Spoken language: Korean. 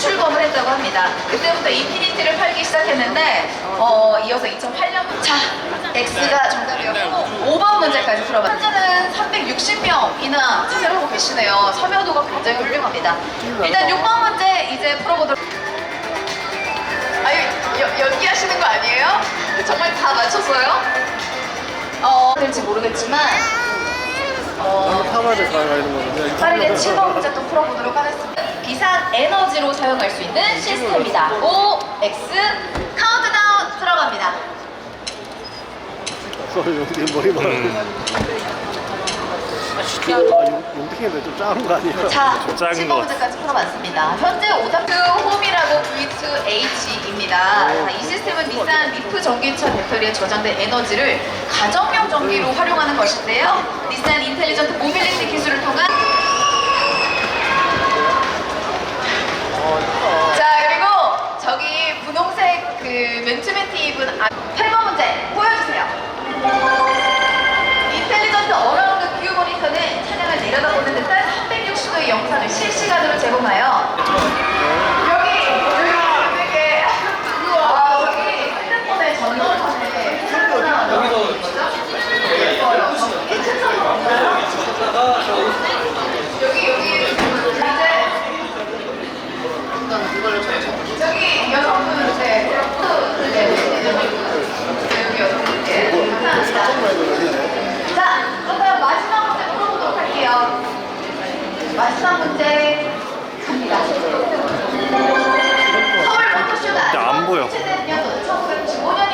시작했다고 합니다. 그때부터 인피니티를 팔기 시작했는데 어, 이어서 2008년 자 X가 정답이었고 5번 문제까지 풀어봐. 현재는 360명이나 참여를 하고 계시네요. 참여도가 굉장히 훌륭합니다. 일단 6번 문제 이제 풀어보도록. 아유 여- 연기하시는 거 아니에요? 정말 다 맞췄어요? 어 될지 모르겠지만 어. 파마제 가는 거는 빠르게 7번 문제 또 풀어보도록 하겠습니다. 비상 에너지로 사용할 수 있는 시스템이다. 5, X, 카운트다운 들어갑니다. 용태 머리 말아. 아, 용- 용태인데 좀 작은 거 아니야? 자, 좀 작은 7번 것 문제까지 풀어봤습니다. 현재 오다프 홈이라고 V2H입니다. 자, 이 시스템은 닛산 리프 전기차 배터리에 저장된 에너지를 가정용 전기로 활용하는 것인데요. 닛산 인텔리전트 모빌리티 기술을 통한 자 그리고 저기 분홍색 그 맨투맨 티 입은 아, 8번 문제 보여주세요. 인텔리전트 어라운드 뷰 모니터는 차량을 내려다보는 듯한 360도의 영상을 실시간으로 제공하여 현재 갑니다.